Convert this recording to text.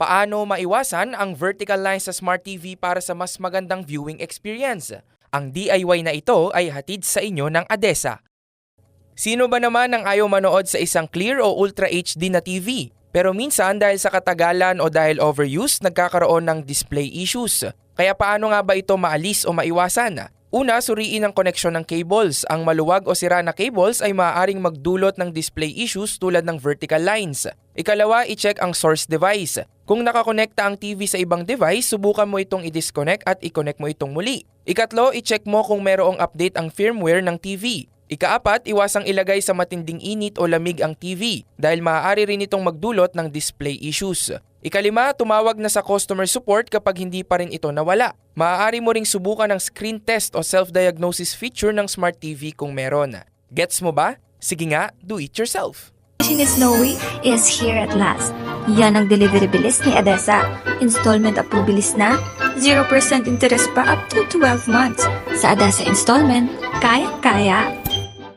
Paano maiwasan ang vertical lines sa Smart TV para sa mas magandang viewing experience? Ang DIY na ito ay hatid sa inyo ng ADESA. Sino ba naman ang ayaw manood sa isang clear o Ultra HD na TV? Pero minsan dahil sa katagalan o dahil overuse, nagkakaroon ng display issues. Kaya paano nga ba ito maalis o maiwasan? Una, suriin ang koneksyon ng cables. Ang maluwag o sira na cables ay maaaring magdulot ng display issues tulad ng vertical lines. Ikalawa, i-check ang source device. Kung nakakonekta ang TV sa ibang device, subukan mo itong i-disconnect at i-connect mo itong muli. Ikatlo, i-check mo kung merong update ang firmware ng TV. Ikaapat, iwasang ilagay sa matinding init o lamig ang TV dahil maaari rin itong magdulot ng display issues. Ikalima, tumawag na sa customer support kapag hindi pa rin ito nawala. Maaari mo ring subukan ang screen test o self-diagnosis feature ng Smart TV kung meron. Gets mo ba? Sige nga, do it yourself. Machine Snowy is here at last. Yan ang delivery bilis ni Adesa. Installment approve bilis na. 0% interest pa up to 12 months. Sa Adesa installment, kaya-kaya.